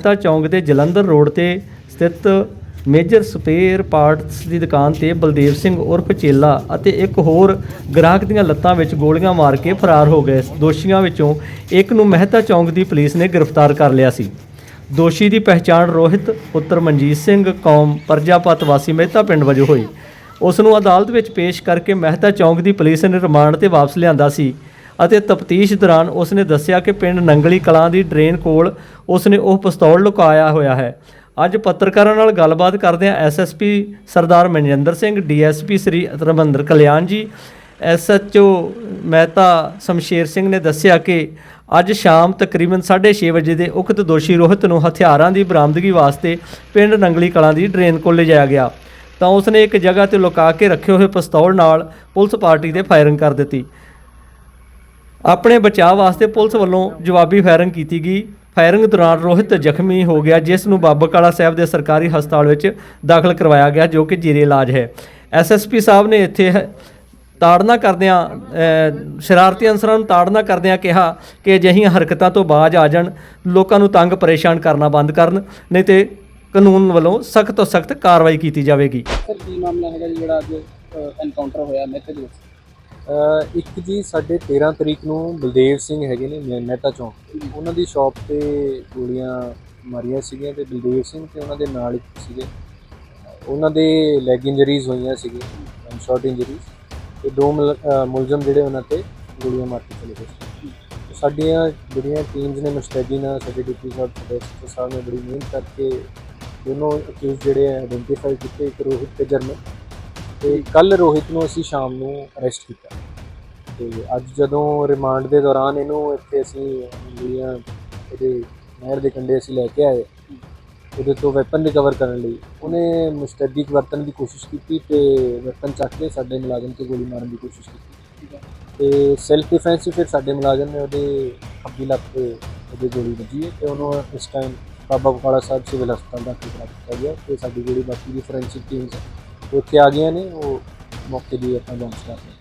ਮਹਿਤਾ ਚੌਂਕ ਦੇ ਜਲੰਧਰ ਰੋਡ ਤੇ ਸਥਿਤ ਮੇਜਰ ਸਪੇਅਰ ਪਾਰਟਸ ਦੀ ਦੁਕਾਨ ਤੇ ਬਲਦੇਵ ਸਿੰਘ ਉਰਫ ਚੇਲਾ ਅਤੇ ਇੱਕ ਹੋਰ ਗ੍ਰਾਹਕ ਦੀਆਂ ਲੱਤਾਂ ਵਿੱਚ ਗੋਲੀਆਂ ਮਾਰ ਕੇ ਫਰਾਰ ਹੋ ਗਏ। ਦੋਸ਼ੀਆਂ ਵਿੱਚੋਂ ਇੱਕ ਨੂੰ ਮਹਿਤਾ ਚੌਂਕ ਦੀ ਪੁਲਿਸ ਨੇ ਗ੍ਰਿਫਤਾਰ ਕਰ ਲਿਆ ਸੀ। ਦੋਸ਼ੀ ਦੀ ਪਹਿਚਾਣ ਰੋਹਿਤ, ਪੁੱਤਰ ਮਨਜੀਤ ਸਿੰਘ, ਕੌਮ ਪਰਜਾਪਤ ਵਾਸੀ ਮਹਿਤਾ ਪਿੰਡ ਵਜੋਂ ਹੋਈ। ਉਸ ਨੂੰ ਅਦਾਲਤ ਵਿੱਚ ਪੇਸ਼ ਕਰਕੇ ਮਹਿਤਾ ਚੌਂਕ ਦੀ ਪੁਲਿਸ ਨੇ ਰਿਮਾਂਡ ਤੇ ਵਾਪਸ ਲਿਆਂਦਾ ਸੀ। ਅਤੇ ਤਫਤੀਸ਼ ਦੌਰਾਨ ਉਸ ਨੇ ਦੱਸਿਆ ਕਿ ਪਿੰਡ ਨੰਗਲੀ ਕਲਾਂ ਦੀ ਡਰੇਨ ਕੋਲ ਉਸ ਨੇ ਉਹ ਪਿਸਤੌਲ ਲੁਕਾਇਆ ਹੋਇਆ ਹੈ। ਅੱਜ ਪੱਤਰਕਾਰਾਂ ਨਾਲ ਗੱਲਬਾਤ ਕਰਦਿਆਂ SSP Sardar Manjinder Singh DSP Shri Raminder Kalyan ji SHO Mehta Shamsher Singh ਨੇ ਦੱਸਿਆ ਕਿ ਅੱਜ ਸ਼ਾਮ ਤਕਰੀਬਨ 6:30 ਵਜੇ ਦੇ ਉਕਤ ਦੋਸ਼ੀ ਰੋਹਿਤ ਨੂੰ ਹਥਿਆਰਾਂ ਦੀ ਬਰਾਮਦਗੀ ਵਾਸਤੇ ਪਿੰਡ ਨੰਗਲੀ ਕਲਾਂ ਦੀ ਡਰੇਨ ਕੋਲ ਲਿਜਾਇਆ ਗਿਆ। ਤਾਂ ਉਸਨੇ ਇੱਕ ਜਗ੍ਹਾ ਤੇ ਲੁਕਾ ਕੇ ਰੱਖੇ ਹੋਏ ਪਿਸਤੌਲ ਨਾਲ ਪੁਲਿਸ ਪਾਰਟੀ ਤੇ ਫਾਇਰਿੰਗ ਕਰ ਦਿੱਤੀ। ਆਪਣੇ ਬਚਾਅ ਵਾਸਤੇ ਪੁਲਿਸ ਵੱਲੋਂ ਜਵਾਬੀ ਫਾਇਰਿੰਗ ਕੀਤੀ ਗਈ। ਫਾਇਰਿੰਗ ਦੌਰਾਨ ਰੋਹਿਤ ਜ਼ਖਮੀ ਹੋ ਗਿਆ, ਜਿਸ ਨੂੰ ਬਾਬਕਾਲਾ ਸਾਹਿਬ ਦੇ ਸਰਕਾਰੀ ਹਸਪਤਾਲ ਵਿੱਚ ਦਾਖਲ ਕਰਵਾਇਆ ਗਿਆ, ਜੋ ਕਿ ਜੀਰੇ ਇਲਾਜ ਹੈ। ਐਸਐਸਪੀ ਸਾਹਿਬ ਨੇ ਇੱਥੇ ਤਾੜਨਾ ਕਰਦਿਆਂ ਸ਼ਰਾਰਤੀ ਅਨਸਰਾਂ ਨੂੰ ਤਾੜਨਾ ਕਰਦਿਆਂ ਕਿਹਾ ਕਿ ਅਜਿਹੀਆਂ ਹਰਕਤਾਂ ਤੋਂ ਬਾਜ ਆ ਜਾਣ, ਲੋਕਾਂ ਨੂੰ ਤੰਗ ਪਰੇਸ਼ਾਨ ਕਰਨਾ ਬੰਦ ਕਰਨ, ਨਹੀਂ ਤੇ ਕਾਨੂੰਨ ਵੱਲੋਂ ਸਖਤ ਤੋਂ ਸਖਤ ਕਾਰਵਾਈ ਕੀਤੀ ਜਾਵੇਗੀ। ਸਰ, ਕੀ ਮਾਮਲਾ ਹੈਗਾ ਜਿਹੜਾ ਅੱਜ ਐਨਕਾਊਂਟਰ ਹੋਇਆ ਮੈਥੇ ਦੇ ਵਿੱਚ? ਇੱਕ ਜੀ ਸਾਡੇ 13 ਤਰੀਕ ਨੂੰ ਬਲਦੇਵ ਸਿੰਘ ਹੈਗੇ ਨੇ ਮਹਿਤਾ ਚੌਂਕ ਉਹਨਾਂ ਦੀ ਸ਼ਾਪ ਤੇ ਗੋਲੀਆਂ ਮਾਰੀਆਂ ਸੀਗੀਆਂ ਤੇ ਬਲਦੇਵ ਸਿੰਘ ਤੇ ਉਹਨਾਂ ਦੇ ਨਾਲ ਇੱਕ ਸੀਗੇ। ਉਹਨਾਂ ਦੇ ਲੈਗ ਇੰਜਰੀਜ਼ ਹੋਈਆਂ ਸੀਗੀਆਂ ਸ਼ਾਰਟ ਇੰਜਰੀਜ਼ ਤੇ ਦੋ ਮੁਲ- ਮੁਲਜ਼ਮ ਜਿਹੜੇ ਉਹਨਾਂ ਤੇ ਗੋਲੀਆਂ ਮਾਰ ਕੇ ਚਲੇ ਗਏ ਸੀ। ਸਾਡੀਆਂ ਜਿਹੜੀਆਂ ਟੀਮਸ ਨੇ ਮੁਸਤੈਦੀ ਨਾਲ ਸਾਡੇ ਡਿਪਟੀ ਸਾਹਿਬ ਸਾਡੇ ਐਸਪੀ ਸਾਹਿਬ ਨੇ ਬੜੀ ਮਿਹਨਤ ਕਰਕੇ ਦੋਨੋਂ ਅਕਿਊਜ਼ ਜਿਹੜੇ ਆਇਡੈਂਟੀਫਾਈ ਕੀਤੇ, ਇੱਕ ਰੋਹਿਤ ਤੇ ਜਰਮਨ। ਤੇ ਕੱਲ ਰੋਹਿਤ ਨੂੰ ਅਸੀਂ ਸ਼ਾਮ ਨੂੰ ਅਰੈਸਟ ਕੀਤਾ। ਤੇ ਅੱਜ ਜਦੋਂ ਰਿਮਾਂਡ ਦੇ ਦੌਰਾਨ ਇਹਨੂੰ ਇੱਥੇ ਅਸੀਂ ਜਿਹੜੀਆਂ ਇਹਦੇ ਨਹਿਰ ਦੇ ਕੰਢੇ ਅਸੀਂ ਲੈ ਕੇ ਆਏ, ਉਹਦੇ ਤੋਂ ਵੈਪਨ ਰਿਕਵਰ ਕਰਨ ਲਈ, ਉਹਨੇ ਮੁਸਤੈਦੀ ਵਰਤਣ ਦੀ ਕੋਸ਼ਿਸ਼ ਕੀਤੀ ਤੇ ਵੈਪਨ ਚੱਕ ਕੇ ਸਾਡੇ ਮੁਲਾਜ਼ਮ ਤੇ ਗੋਲੀ ਮਾਰਨ ਦੀ ਕੋਸ਼ਿਸ਼ ਕੀਤੀ। ਤੇ ਸੈਲਫ ਡਿਫੈਂਸ ਫਿਰ ਸਾਡੇ ਮੁਲਾਜ਼ਮ ਨੇ ਉਹਦੇ ਖੱਬੀ ਲੱਤ ਤੇ ਉਹਦੇ ਗੋਲੀ ਵੱਜੀ ਹੈ ਤੇ ਉਹਨੂੰ ਇਸ ਟਾਈਮ ਬਾਬਾ ਬਕਾਲਾ ਸਾਹਿਬ ਸਿਵਲ ਹਸਪਤਾਲ ਦਾਖਲ ਕਰਾ ਦਿੱਤਾ ਗਿਆ ਤੇ ਸਾਡੀ ਜਿਹੜੀ ਬਾਕੀ ਦੀ ਫੋਰੈਂਸਿਕ ਟੀਮਸ ਉੱਥੇ ਆ ਗਈਆਂ ਨੇ ਉਹ ਮੌਕੇ ਦੀ ਆਪਾਂ ਜਾਂਚ ਕਰ ਰਹੇ ਹਾਂ।